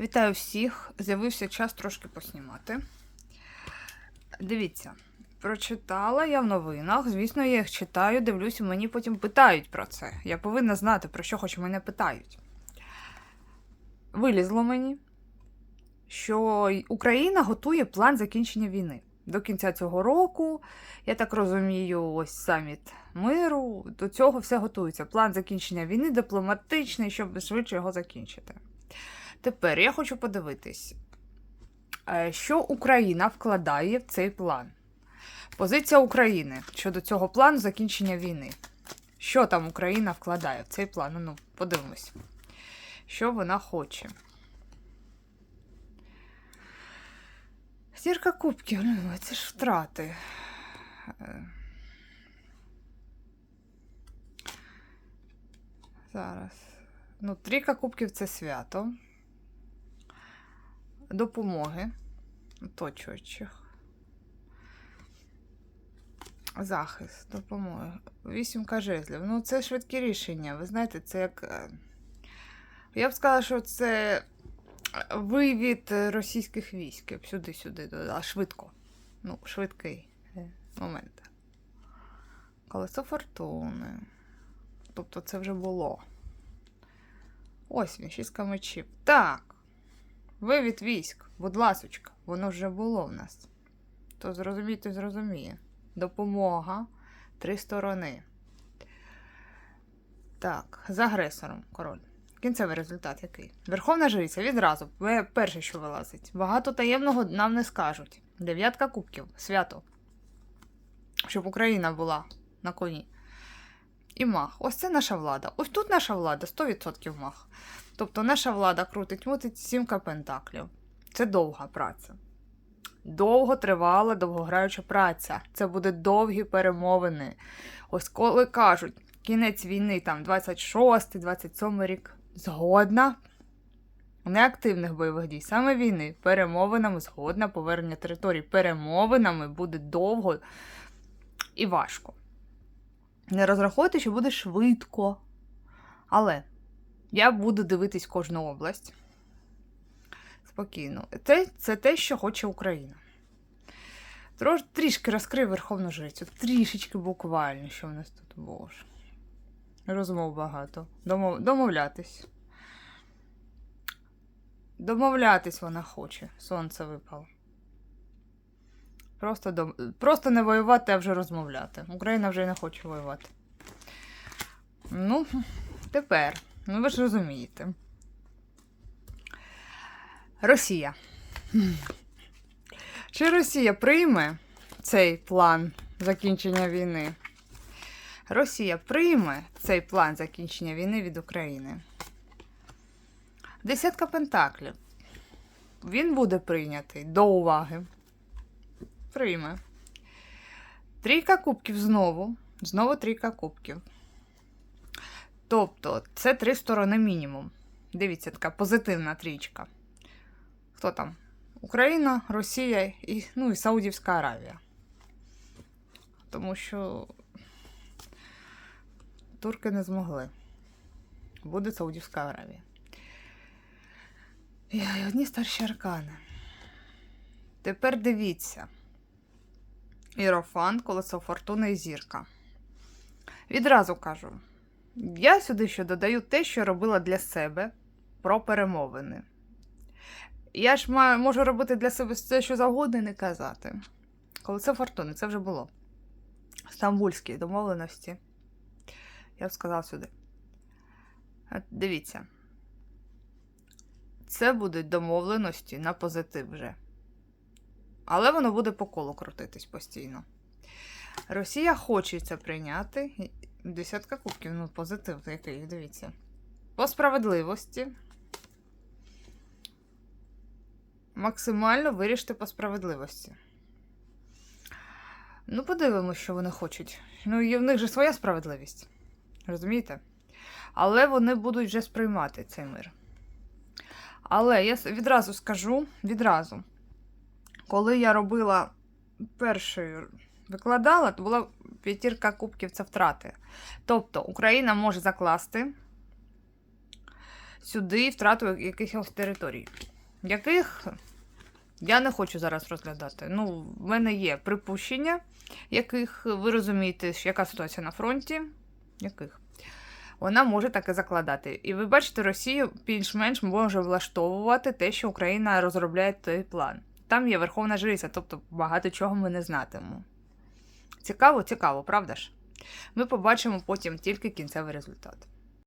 Вітаю всіх! З'явився час трошки поснімати. Дивіться, прочитала я в новинах. Звісно, я їх читаю, дивлюся, мені потім питають про це. Я повинна знати, про що хоч мене питають. Вилізло мені, що Україна готує план закінчення війни. До кінця цього року, я так розумію, ось саміт миру. До цього все готується. План закінчення війни дипломатичний, щоб швидше його закінчити. Тепер я хочу подивитись, е, що Україна вкладає в цей план. Позиція України щодо цього плану закінчення війни. Що там Україна вкладає в цей план? Ну, подивимось. Що вона хоче. Зірка кубків, ну, це ж втрати. Е. Зараз. Ну, трійка кубків це свято. Допомоги оточуючих. Захист, допомоги. Вісімка жезлів. Ну, це швидкі рішення. Ви знаєте, це як. е, Я б сказала, що це вивід російських військ. Сюди-сюди додала. Швидко. Ну, швидкий момент. Колесо фортуни. Тобто це вже було. Ось він, шістка мечів. Так. Вивід військ, будь ласочка, воно вже було в нас. То зрозумій, то зрозуміє. Допомога. Три сторони. Так, з агресором, король. Кінцевий результат який? Верховна жриця відразу. Перше, що вилазить. Багато таємного нам не скажуть. Дев'ятка кубків. Свято. Щоб Україна була на коні. І мах. Ось це наша влада. Ось тут наша влада 100% мах. Тобто наша влада крутить мутить сімка пентаклів. Це довга праця. Довго тривала, довгограюча праця. Це буде довгі перемовини. Ось коли кажуть, кінець війни, там 26-27 рік. Згодна. Неактивних бойових дій, саме війни, перемовинами, згодна повернення територій перемовинами буде довго і важко. Не розраховуйте, що буде швидко. Але я буду дивитись кожну область. Спокійно. Це, це те, що хоче Україна. Трош, трішки розкрив Верховну Жрицю. Трішечки буквально, що в нас тут боже. Розмов багато. Домов, домовлятись. Домовлятись вона хоче. Сонце випало. Просто, дом... Просто не воювати, а вже розмовляти. Україна вже не хоче воювати. Ну, тепер. Ну, ви ж розумієте. Росія. Чи Росія прийме цей план закінчення війни? Росія прийме цей план закінчення війни від України. Десятка пентаклів. Він буде прийнятий до уваги. Прийме. Трійка кубків знову. Знову трійка кубків. Тобто, це три сторони мінімум. Дивіться, така позитивна трічка. Хто там? Україна, Росія і, ну, і Саудівська Аравія. Тому що турки не змогли. Буде Саудівська Аравія. І одні старші аркани. Тепер дивіться. Ірофант, колесо фортуни і зірка. Відразу кажу. Я сюди ще додаю те, що робила для себе про перемовини. Я ж маю, можу робити для себе все, що завгодно і не казати. Коли це фортуни, це вже було. Стамбульські домовленості. Я б сказав сюди. От Дивіться. Це будуть домовленості на позитив вже. Але воно буде по колу крутитись постійно. Росія хоче це прийняти. Десятка кубків, ну, позитив який, дивіться. По справедливості. Максимально вирішити по справедливості. Ну, подивимось, що вони хочуть. Ну, і в них же своя справедливість. Розумієте? Але вони будуть вже сприймати цей мир. Але я відразу скажу, відразу, коли я робила першою викладала, то була п'ятірка кубків це втрати. Тобто Україна може закласти сюди втрату якихось територій. яких я не хочу зараз розглядати. Ну, в мене є припущення, яких ви розумієте, яка ситуація на фронті, яких вона може таке закладати. І ви бачите, Росію більш-менш може влаштовувати те, що Україна розробляє той план. Там є Верховна Жриця, тобто багато чого ми не знатимемо. Цікаво, цікаво, правда ж? Ми побачимо потім тільки кінцевий результат.